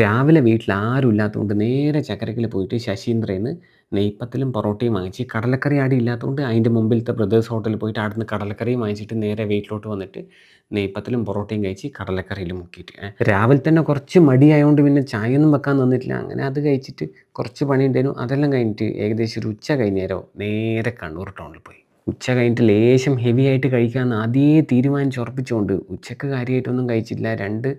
രാവിലെ വീട്ടിൽ ആരും ഇല്ലാത്തതുകൊണ്ട് നേരെ ചക്കരക്കിൽ പോയിട്ട് ശശീന്ദ്രേന്ന് നെയ്പ്പത്തിലും പൊറോട്ടയും വാങ്ങിച്ച് കടലക്കറി ആടി ഇല്ലാത്തതുകൊണ്ട് അതിന്റെ മുമ്പിലത്തെ ബ്രദേഴ്സ് ഹോട്ടലിൽ പോയിട്ട് അവിടുന്ന് കടലക്കറിയും വാങ്ങിച്ചിട്ട് നേരെ വീട്ടിലോട്ട് വന്നിട്ട് നെയ്പ്പത്തിലും പൊറോട്ടയും കഴിച്ച് കടലക്കറിയിലും മുക്കിയിട്ട്. രാവിലെ തന്നെ കുറച്ച് മടിയായതുകൊണ്ട് പിന്നെ ചായയൊന്നും വെക്കാൻ നിന്നിട്ടില്ല. അങ്ങനെ അത് കഴിച്ചിട്ട് കുറച്ച് പണി ഉണ്ടായിരുന്നു അതെല്ലാം കഴിഞ്ഞിട്ട് ഏകദേശം ഒരു ഉച്ച കഴിഞ്ഞേരോ നേരെ കണ്ണൂർ ടൗണിൽ പോയി. ഉച്ച കഴിഞ്ഞിട്ട് ലേശം ഹെവി ആയിട്ട് കഴിക്കാമെന്ന് ആദ്യമേ തീരുമാനിച്ച് ഉറപ്പിച്ചുകൊണ്ട് ഉച്ചയ്ക്ക് കാര്യമായിട്ടൊന്നും കഴിച്ചില്ല. രണ്ട്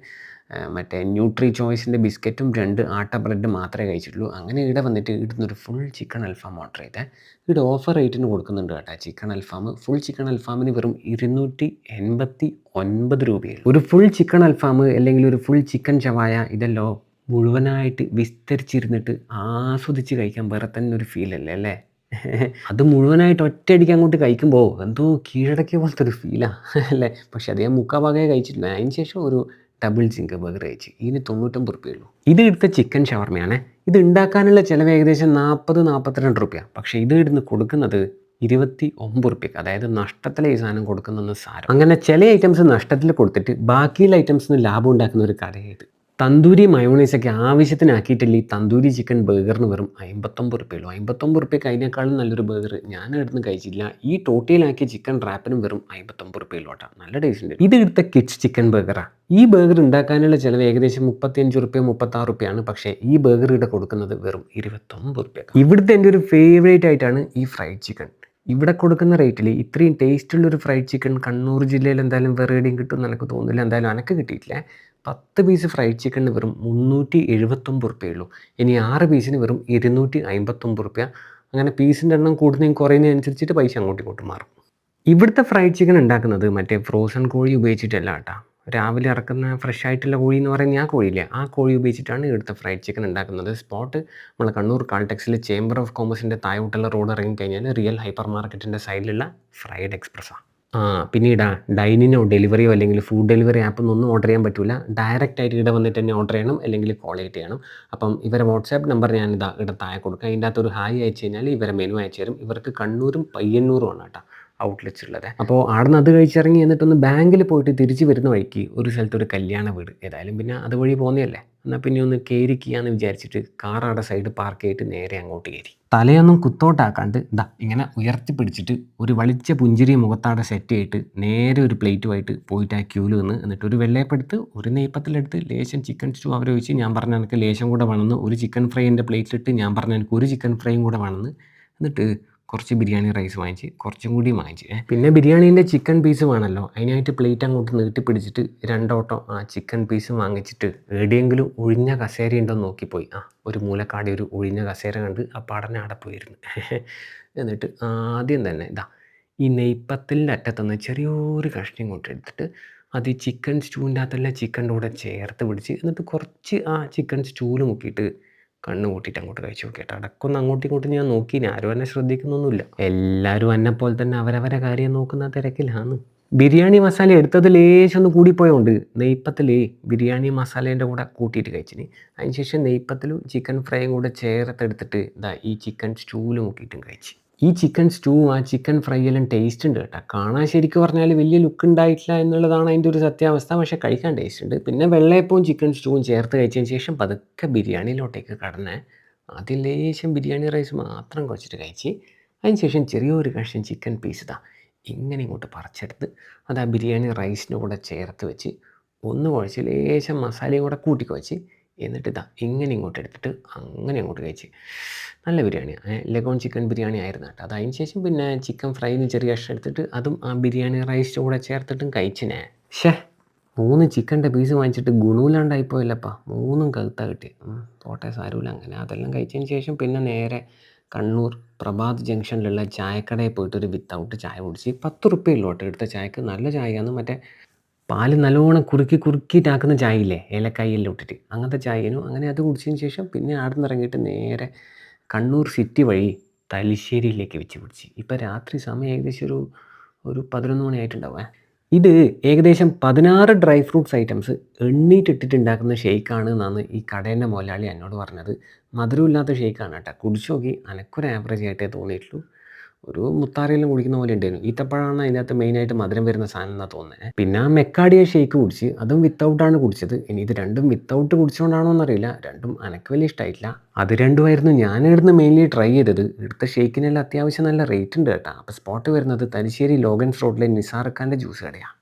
മറ്റേ ന്യൂട്രി ചോയ്സിന്റെ ബിസ്ക്കറ്റും രണ്ട് ആട്ട ബ്രെഡ് മാത്രമേ കഴിച്ചിട്ടുള്ളൂ. അങ്ങനെ ഇവിടെ വന്നിട്ട് ഇവിടുന്ന് ഒരു ഫുൾ ചിക്കൻ അൽഫാം ഓർഡർ ചെയ്തേ ഇവിടെ ഓഫർ റേറ്റിന് കൊടുക്കുന്നുണ്ട് കേട്ടോ. ചിക്കൻ അൽഫാം ഫുൾ ചിക്കൻ അൽഫാമിന് വെറും ഇരുന്നൂറ്റി എൺപത്തി ഒൻപത് രൂപയാണ് ഒരു ഫുൾ ചിക്കൻ അൽഫാം അല്ലെങ്കിൽ ഒരു ഫുൾ ചിക്കൻ ചവായ ഇതെല്ലോ മുഴുവനായിട്ട് വിസ്തരിച്ചിരുന്നിട്ട് ആസ്വദിച്ച് കഴിക്കാൻ വേറെ തന്നെ ഒരു ഫീൽ അല്ലേ അത് മുഴുവനായിട്ട് ഒറ്റയടിക്ക് അങ്ങോട്ട് കഴിക്കുമ്പോൾ എന്തോ കീഴടക്കിയ പോലത്തെ ഒരു ഫീലാണ് അല്ലേ? പക്ഷെ അത് ഞാൻ കഴിച്ചിട്ടുണ്ട് ഭാഗമേ കഴിച്ചിട്ടില്ല. അതിന് ശേഷം ഒരു ഡബിൾ ചിങ്ക് ബർഗർ കഴിച്ച്. ഇതിന് തൊണ്ണൂറ്റൊമ്പത് റുപ്യയുള്ളൂ. ഇത് എടുത്ത ചിക്കൻ ഷവർമയാണ് ഇത് ഉണ്ടാക്കാനുള്ള ചിലവ് ഏകദേശം നാൽപ്പത് നാൽപ്പത്തിരണ്ട് റുപ്യ. പക്ഷേ ഇത് ഇടുന്ന് കൊടുക്കുന്നത് ഇരുപത്തി ഒമ്പത് റുപ്യക്ക്. അതായത് നഷ്ടത്തിലെ ഈ സാധനം കൊടുക്കുന്നെന്ന് സാരം. അങ്ങനെ ചില ഐറ്റംസ് നഷ്ടത്തിൽ കൊടുത്തിട്ട് ബാക്കിയുള്ള ഐറ്റംസിന് ലാഭം ഉണ്ടാക്കുന്ന ഒരു കടയായത് തന്തൂരി മയോണൈസൊക്കെ ആവശ്യത്തിനാക്കിയിട്ടില്ല ഈ തന്തൂരി ചിക്കൻ ബർഗറിന് വെറും അമ്പത്തൊമ്പത് റുപ്യുള്ളൂ അമ്പത്തൊമ്പത് റുപ്യക്ക് അതിനേക്കാളും നല്ലൊരു ബർഗർ ഞാൻ ഇവിടുന്ന് കഴിച്ചില്ല. ഈ ടോട്ടിയിലാക്കിയ ചിക്കൻ റാപ്പിനും വെറും അമ്പത്തൊമ്പത് റുപ്യുള്ളൂട്ടാ നല്ല ടേസ്റ്റ് ഉണ്ട്. ഇത് എടുത്ത കിഡ്സ് ചിക്കൻ ബർഗറാണ് ഈ ബർഗർ ഉണ്ടാക്കാനുള്ള ചിലവ് ഏകദേശം മുപ്പത്തിയഞ്ച് റുപ്യ മുപ്പത്താറ് റുപ്യാണ് പക്ഷേ ഈ ബർഗർ ഇവിടെ കൊടുക്കുന്നത് വെറും ഇരുപത്തൊമ്പത് റുപ്യ ഇവിടുത്തെ എന്റെ ഒരു ഫേവറേറ്റ് ആയിട്ടാണ് ഈ ഫ്രൈഡ് ചിക്കൻ ഇവിടെ കൊടുക്കുന്ന റേറ്റിൽ ഇത്രയും ടേസ്റ്റുള്ള ഒരു ഫ്രൈഡ് ചിക്കൻ കണ്ണൂർ ജില്ലയിൽ എന്തായാലും വേറെ എവിടെയും കിട്ടും എനിക്ക് തോന്നുന്നില്ല. എന്തായാലും എനിക്ക് കിട്ടിയിട്ടില്ല. പത്ത് പീസ് ഫ്രൈഡ് ചിക്കന് വെറും മുന്നൂറ്റി എഴുപത്തൊമ്പത് റുപ്യയുള്ളൂ. ഇനി ആറ് പീസിന് വെറും ഇരുന്നൂറ്റി അമ്പത്തൊമ്പത് റുപ്യ. അങ്ങനെ പീസിന്റെ എണ്ണം കൂടുന്നതും കുറയുന്നതനുസരിച്ചിട്ട് പൈസ അങ്ങോട്ടും ഇങ്ങോട്ടും മാറും. ഇവിടുത്തെ ഫ്രൈഡ് ചിക്കൻ ഉണ്ടാക്കുന്നത് മറ്റേ ഫ്രോസൺ കോഴി ഉപയോഗിച്ചിട്ടല്ല കേട്ടോ. രാവിലെ ഇറക്കുന്ന ഫ്രഷ് ആയിട്ടുള്ള കോഴി എന്ന് പറയുന്ന ആ കോഴിയില്ലേ? ആ കോഴി ഉപയോഗിച്ചിട്ടാണ് ഇവിടുത്തെ ഫ്രൈഡ് ചിക്കൻ ഉണ്ടാക്കുന്നത്. സ്പോട്ട് നമ്മൾ കണ്ണൂർ കാൾടെക്സിൽ ചേംബർ ഓഫ് കോമേഴ്സിന്റെ താഴോട്ടുള്ള റോഡ് ഇറങ്ങി കഴിഞ്ഞാൽ റിയൽ ഹൈപ്പർ മാർക്കറ്റിന്റെ സൈഡിലുള്ള ഫ്രൈഡ് എക്സ്പ്രസ്സാണ് ആ പിന്നീട് ഡൈനിനോ ഡെലിവറിയോ അല്ലെങ്കിൽ ഫുഡ് ഡെലിവറി ആപ്പിൽ നിന്നൊന്നും ഓർഡർ ചെയ്യാൻ പറ്റില്ല ഡയറക്റ്റ് ആയിട്ട് ഇവിടെ വന്നിട്ട് തന്നെ ഓർഡർ ചെയ്യണം അല്ലെങ്കിൽ കോൾ ചെയ്യണം. അപ്പം ഇവരെ വാട്സാപ്പ് നമ്പർ ഞാൻ ഇതാ ഇവിടെ താഴെ കൊടുക്കാം. അതിന്റെ അകത്ത് ഒരു ഹായ് അയച്ചു കഴിഞ്ഞാൽ ഇവരെ മെനു അയച്ചു തരും. ഇവർക്ക് കണ്ണൂരും പയ്യന്നൂരും ആണ് കേട്ടോ. ഔട്ട്ലെറ്റ്സ് ഉള്ളത്. അപ്പോൾ അവിടെ നിന്ന് അത് കഴിച്ചിറങ്ങി എന്നിട്ടൊന്ന് ബാങ്കിൽ പോയിട്ട് തിരിച്ച് വരുന്ന വഴിക്ക് ഒരു സ്ഥലത്ത് ഒരു കല്യാണ വീട്. ഏതായാലും പിന്നെ അതുവഴി പോകുന്നതല്ലേ എന്നാൽ പിന്നെ ഒന്ന് കയറിക്കുകയെന്ന് വിചാരിച്ചിട്ട് കാർ അവിടെ സൈഡ് പാർക്ക് ചെയ്തിട്ട് നേരെ അങ്ങോട്ട് കയറി തലയൊന്നും കുത്തോട്ടാക്കാണ്ട് ഇതാ ഇങ്ങനെ ഉയർത്തി പിടിച്ചിട്ട് ഒരു വളിച്ച പുഞ്ചിരി മുഖത്താടെ സെറ്റ് ചെയ്തിട്ട് നേരെ ഒരു പ്ലേറ്റുമായിട്ട് പോയിട്ട് ആ ക്യൂൽ നിന്ന് എന്നിട്ട് ഒരു വെള്ളയപ്പെടുത്ത് ഒരു നെയ്പ്പത്തിലെടുത്ത് ലേശം ചിക്കൻ സ്റ്റൂ അവരെ വെച്ച് ഞാൻ പറഞ്ഞ എനിക്ക് ലേശം കൂടെ വേണമെന്ന് ഒരു ചിക്കൻ ഫ്രൈ എന്റെ പ്ലേറ്റിലിട്ട് ഞാൻ പറഞ്ഞ എനിക്ക് ഒരു ചിക്കൻ ഫ്രൈയും കൂടെ വേണമെന്ന് എന്നിട്ട് കുറച്ച് ബിരിയാണി റൈസ് വാങ്ങിച്ച് കുറച്ചും കൂടി വാങ്ങിച്ച്. പിന്നെ ബിരിയാണീന്റെ ചിക്കൻ പീസ് വേണമല്ലോ അതിനായിട്ട് പ്ലേറ്റ് അങ്ങോട്ട് നീട്ടി പിടിച്ചിട്ട് രണ്ടോട്ടം ആ ചിക്കൻ പീസ് വാങ്ങിച്ചിട്ട് എവിടെയെങ്കിലും ഒഴിഞ്ഞ കസേര ഉണ്ടോ നോക്കിപ്പോയി. ആ ഒരു മൂലക്കാടി ഒരു ഒഴിഞ്ഞ കസേര കണ്ട് ആ പാടനെ അവിടെ പോയിരുന്നു. എന്നിട്ട് ആദ്യം തന്നെ ഇതാ ഈ നെയ്പ്പത്തലിന്റെ അറ്റത്തുനിന്ന് ചെറിയൊരു കഷ്ണം ഇങ്ങോട്ട് എടുത്തിട്ട് അത് ഈ ചിക്കൻ സ്റ്റൂവിന്റെ അകത്തെല്ലാം ചിക്കന്റെ കൂടെ ചേർത്ത് പിടിച്ച് എന്നിട്ട് കുറച്ച് ആ ചിക്കൻ സ്റ്റൂവിൽ മുക്കിയിട്ട് കണ്ണ് കൂട്ടിയിട്ട് അങ്ങോട്ട് കഴിച്ചു നോക്കിയിട്ട് അടക്കൊന്ന് അങ്ങോട്ടും ഇങ്ങോട്ടും ഞാൻ നോക്കി ആരും എന്നെ ശ്രദ്ധിക്കുന്നൊന്നുമില്ല. എല്ലാവരും എന്നെ പോലെ തന്നെ അവരവരെ കാര്യം നോക്കുന്ന തിരക്കിലാണ്. ബിരിയാണി മസാല എടുത്തത് ലേശം ഒന്ന് കൂടിപ്പോയോണ്ട് നെയ്പ്പത്തിൽ ബിരിയാണി മസാലേന്റെ കൂടെ കൂട്ടിയിട്ട് കഴിച്ചിന്. അതിനുശേഷം നെയ്പ്പത്തിലും ചിക്കൻ ഫ്രൈയും കൂടെ ചേർത്തെടുത്തിട്ട് ഇതാ ഈ ചിക്കൻ സ്റ്റൂവിൽ മുക്കിയിട്ടും കഴിച്ച്. ഈ ചിക്കൻ സ്റ്റൂ ആ ചിക്കൻ ഫ്രൈ എല്ലാം ടേസ്റ്റ് ഉണ്ട് കേട്ടോ. കാണാൻ ശരിക്കും പറഞ്ഞാൽ വലിയ ലുക്ക് ഉണ്ടായിട്ടില്ല എന്നുള്ളതാണ് അതിന്റെ ഒരു സത്യാവസ്ഥ. പക്ഷേ കഴിക്കാൻ ടേസ്റ്റ് ഉണ്ട്. പിന്നെ വെള്ളയപ്പവും ചിക്കൻ സ്റ്റൂവും ചേർത്ത് കഴിച്ചതിന് ശേഷം പതുക്കെ ബിരിയാണിയിലോട്ടേക്ക് കടന്ന് അതിൽ ലേശം ബിരിയാണി റൈസ് മാത്രം കുറച്ചിട്ട് കഴിച്ച് അതിന് ശേഷം ചെറിയൊരു കഷ്ണം ചിക്കൻ പീസ് ഇതാ ഇങ്ങനെ ഇങ്ങോട്ട് പറിച്ചെടുത്ത് അത് ആ ബിരിയാണി റൈസിന്റെ കൂടെ ചേർത്ത് വെച്ച് ഒന്ന് കുഴച്ച് ലേശം മസാലയും കൂടെ കൂട്ടി കുഴച്ച് എന്നിട്ട് ഇതാ ഇങ്ങനെ ഇങ്ങോട്ട് എടുത്തിട്ട് അങ്ങനെ അങ്ങോട്ട് കഴിച്ച്. നല്ല ബിരിയാണി ലഗോൺ ചിക്കൻ ബിരിയാണി ആയിരുന്നു കേട്ടോ. അത് ശേഷം പിന്നെ ചിക്കൻ ഫ്രൈന്ന് ചെറിയ കഷ്ണം എടുത്തിട്ട് അതും ആ ബിരിയാണി റൈസിന്റെ കൂടെ ചേർത്തിട്ടും കഴിച്ചിനെ. ഷേ മൂന്ന് ചിക്കന്റെ പീസ് വാങ്ങിച്ചിട്ട് പോയില്ലപ്പാ. മൂന്നും കഴുത്താ കിട്ടി. ഉം, പോട്ടെ സാരമില്ല അങ്ങനെ അതെല്ലാം കഴിച്ചതിന് ശേഷം പിന്നെ നേരെ കണ്ണൂർ പ്രഭാത് ജംഗ്ഷനിലുള്ള ചായക്കടയിൽ പോയിട്ട് ഒരു വിത്തൗട്ട് ചായ കുടിച്ച്. പത്ത് റുപ്യ ഉള്ളൂ കേട്ടോ എടുത്ത ചായക്ക്. നല്ല ചായയാണ് മറ്റേ പാൽ നല്ലോണം കുറുക്കി കുറുക്കിയിട്ടാക്കുന്ന ചായയില്ലേ? ഏലക്കായെല്ലാം ഇട്ടിട്ട്. അങ്ങനത്തെ ചായനും അങ്ങനെ അത് കുടിച്ചതിന് ശേഷം പിന്നെ അവിടെ നിന്ന് ഇറങ്ങിയിട്ട് നേരെ കണ്ണൂർ സിറ്റി വഴി തലശ്ശേരിയിലേക്ക് വെച്ച് പിടിച്ച്. ഇപ്പം രാത്രി സമയം ഏകദേശം ഒരു ഒരു പതിനൊന്ന് മണിയായിട്ടുണ്ടാവുക ഇത് ഏകദേശം പതിനാറ് ഡ്രൈ ഫ്രൂട്ട്സ് ഐറ്റംസ് എണ്ണീറ്റിട്ടിട്ടുണ്ടാക്കുന്ന ഷെയ്ക്കാണ് എന്നാണ് ഈ കടേന്റെ മുതലാളി എന്നോട് പറഞ്ഞത്. മധുരമില്ലാത്ത ഷെയ്ക്കാണ് കേട്ടോ. കുടിച്ചു നോക്കി. അനക്കൊരു ആവറേജ് ആയിട്ടേ തോന്നിയിട്ടുള്ളൂ. ഒരു മുത്താറയിലും കുടിക്കുന്ന പോലെ ഉണ്ടായിരുന്നു. ഈത്തപ്പഴമാണ് അതിനകത്ത് മെയിനായിട്ട് മധുരം വരുന്ന സാധനം എന്നാണ് തോന്നുന്നത് പിന്നെ ആ മെക്കാഡിയ ഷേക്ക് കുടിച്ച് അതും വിത്തൗട്ടാണ് കുടിച്ചത്. ഇനി ഇത് രണ്ടും വിത്തൗട്ട് കുടിച്ചുകൊണ്ടാണോ എന്നറിയില്ല. രണ്ടും എനക്ക് വലിയ ഇഷ്ടമായിട്ടില്ല അത് രണ്ടുമായിരുന്നു ഞാൻ ഇവിടുന്ന് മെയിൻലി ട്രൈ ചെയ്തത്. എടുത്ത ഷേക്കിനെല്ലാം അത്യാവശ്യം നല്ല റേറ്റ് ഉണ്ട് കേട്ടോ. അപ്പോൾ സ്പോട്ട് വരുന്നത് തലശ്ശേരി ലോഗൻസ് റോഡിലെ നിസാർഖാന്റെ ജ്യൂസ് കടയാണ്